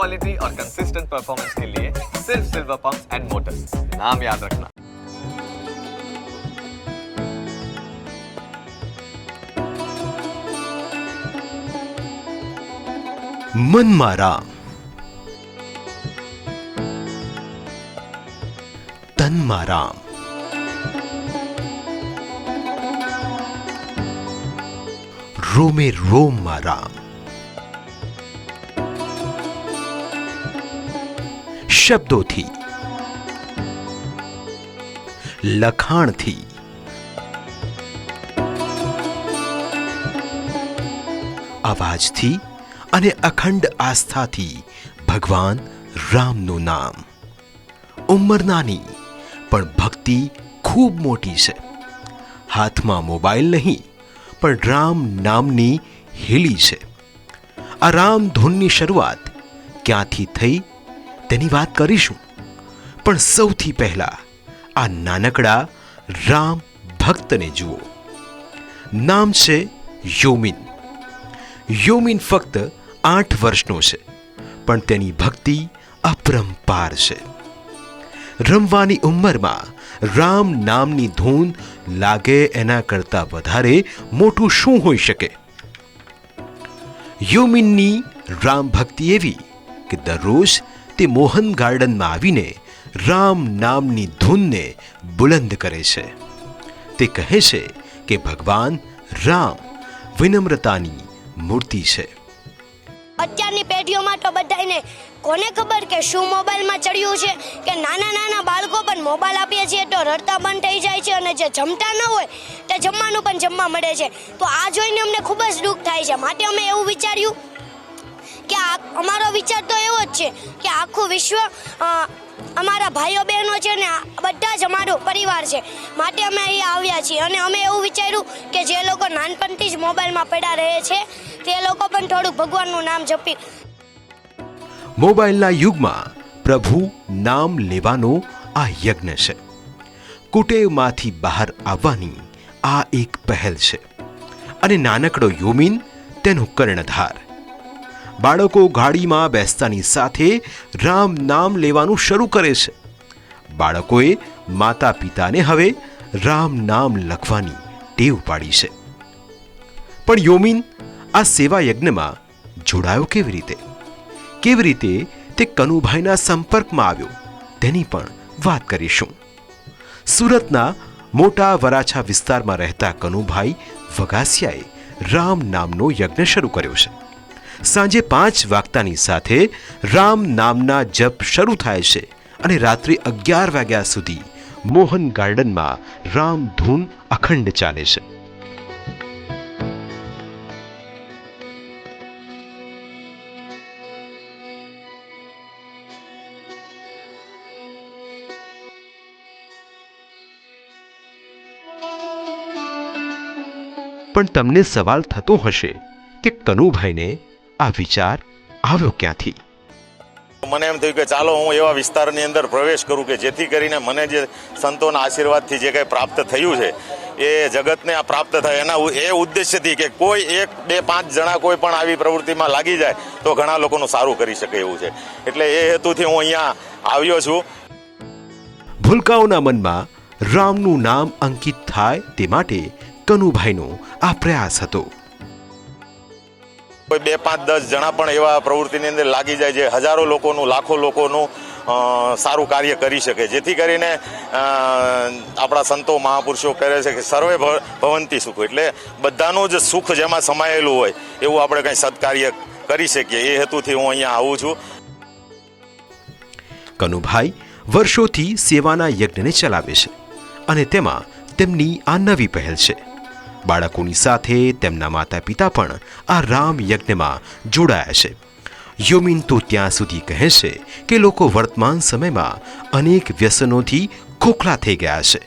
Quality और consistent performance के लिए सिर्फ़ सिल्वर पंप एंड मोटर्स नाम याद रखना। मन मारा तन मारा रोमे रोम मारा। શબ્દોથી, લખાણથી. અવાજથી અને અખંડ આસ્થાથી ભગવાન રામનું નામ. ઉંમર નાની, પણ ભક્તિ ખૂબ મોટી છે. હાથમાં મોબાઈલ નહીં, પણ રામ નામની હેલી છે. આ રામ ધૂનની શરૂઆત ક્યાંથી થઈ તેની વાત કરીશું. પણ સૌથી પહેલા આ નાનકડા રામ ભક્તને જુઓ. નામ છે યોમિન. યોમિન ફક્ત આઠ વર્ષનો છે, પણ તેની ભક્તિ અપરંપાર છે. રમવાની ઉંમરમાં રામ નામની ધૂન લાગે એના કરતાં વધારે મોટું શું હોઈ શકે? યોમિનની રામ ભક્તિ એવી કે દરરોજ તે મોહન ગાર્ડનમાં આવીને રામ નામની ધૂનને બુલંદ કરે છે. તે કહે છે કે ભગવાન રામ વિનમ્રતાની મૂર્તિ છે. અત્યારની પેઢીઓમાં તો બધાને કોને ખબર કે શું મોબાઈલમાં ચડ્યું છે? કે નાના નાના બાળકો પણ મોબાઈલ આપીએ છીએ તો રડતા બંધ થઈ જાય છે અને જે જમતા ન હોય તે જમવાનું પણ જમવા મળે છે. તો આ જોઈને અમને ખૂબ જ દુઃખ થાય છે. માટે અમે એવું વિચાર્યું અમારો વિચાર તો એવો જ છે કે આખું વિશ્વ અમારા ભાઈઓ બહેનો છે ને બધા જ અમારો પરિવાર છે. માટે અમે અહીંયા આવ્યા છીએ. અને અમે એવું વિચાર્યું કે જે લોકો નાનપણથી જ મોબાઈલમાં પડ્યા રહે છે, તે લોકો પણ થોડુંક ભગવાનનું નામ જપી મોબાઈલના યુગમાં પ્રભુ નામ લેવાનો આ યજ્ઞ છે. કુટેવમાંથી બહાર આવવાની આ એક પહેલ છે. અને નાનકડો યોમિન તેનો કર્ણધાર. બાળકો ગાડીમાં બેસતાની સાથે રામ નામ લેવાનું શરૂ કરે છે. બાળકોએ માતા પિતાને હવે રામ નામ લખવાની ટેવ પાડી છે. પણ યોમિન, આ સેવા યજ્ઞમાં જોડાયો કેવી રીતે? કેવી રીતે તે કનુભાઈના સંપર્કમાં આવ્યો? તેની પણ વાત કરીશું. સુરતના મોટા વરાછા વિસ્તારમાં રહેતા કનુભાઈ વગાસિયાએ રામ નામનો યજ્ઞ શરૂ કર્યો છે. સાંજે પાંચ વાગતાની સાથે રામ નામના જપ શરૂ થાય છે અને રાત્રે અગિયાર વાગ્યા સુધી મોહન ગાર્ડનમાં રામ ધૂન અખંડ ચાલે છે. પણ તમને સવાલ થતો હશે કે કનુભાઈને આ વિચાર આવ્યો ક્યાંથી? મને એમ થયું કે ચાલો હું એવા વિસ્તારની અંદર પ્રવેશ કરું કે જેથી કરીને મને જે સંતોના આશીર્વાદથી જે કંઈ પ્રાપ્ત થયું છે એ જગતને આ પ્રાપ્ત થાય. એના એ ઉદ્દેશ્યથી કે કોઈ એક બે પાંચ જણા કોઈ પણ આવી પ્રવૃત્તિમાં લાગી જાય તો ઘણા લોકોનું સારું કરી શકે એવું છે. એટલે એ હેતુથી હું અહીંયા આવ્યો છું. ભૂલકાઓના મનમાં રામનું નામ અંકિત થાય તે માટે કનુભાઈનો આ પ્રયાસ હતો. કોઈ બે પાંચ દસ જણા પણ એવા પ્રવૃત્તિની અંદર લાગી જાય જે હજારો લોકોનું, લાખો લોકોનું સારું કાર્ય કરી શકે. જેથી કરીને આપણા સંતો મહાપુરુષો કહે છે કે સર્વે ભવંતી સુખ. એટલે બધાનું જ સુખ જેમાં સમાયેલું હોય, એવું આપણે કંઈ સત્કાર્ય કરી શકીએ. એ હેતુથી હું અહીંયા આવું છું. કનુભાઈ વર્ષોથી સેવાના યજ્ઞને ચલાવે છે અને તેમાં તેમની આ નવી પહેલ છે. બાળકોની સાથે તેમના માતા પિતા પણ આ રામ યજ્ઞમાં જોડાયા છે. યોમિન તો ત્યાં સુધી કહે છે કે લોકો વર્તમાન સમયમાં અનેક વ્યસનોથી ખોખલા થઈ ગયા છે.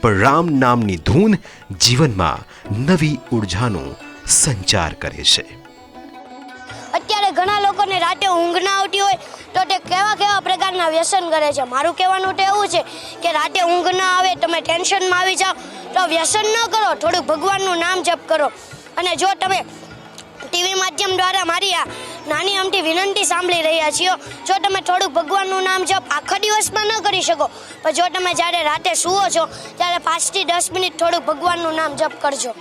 પણ રામ નામની ધૂન જીવનમાં નવી ઉર્જાનો સંચાર કરે છે. ઘણા લોકોને રાતે ઊંઘ ના આવતી હોય તો તે કેવા કેવા પ્રકારના વ્યસન કરે છે? મારું કહેવાનું તો એવું છે કે રાતે ઊંઘ ના આવે, તમે ટેન્શનમાં આવી જાઓ. તો વ્યસન ન કરો, થોડુંક ભગવાનનું નામ જપ કરો. અને જો તમે ટીવી માધ્યમ દ્વારા મારી આ નાની અમથી વિનંતી સાંભળી રહ્યા છીએ, જો તમે થોડુંક ભગવાનનું નામ જપ આખા દિવસમાં ન કરી શકો, પણ જો તમે જ્યારે રાતે સૂવો છો, ત્યારે પાંચથી દસ મિનિટ થોડુંક ભગવાનનું નામ જપ કરજો.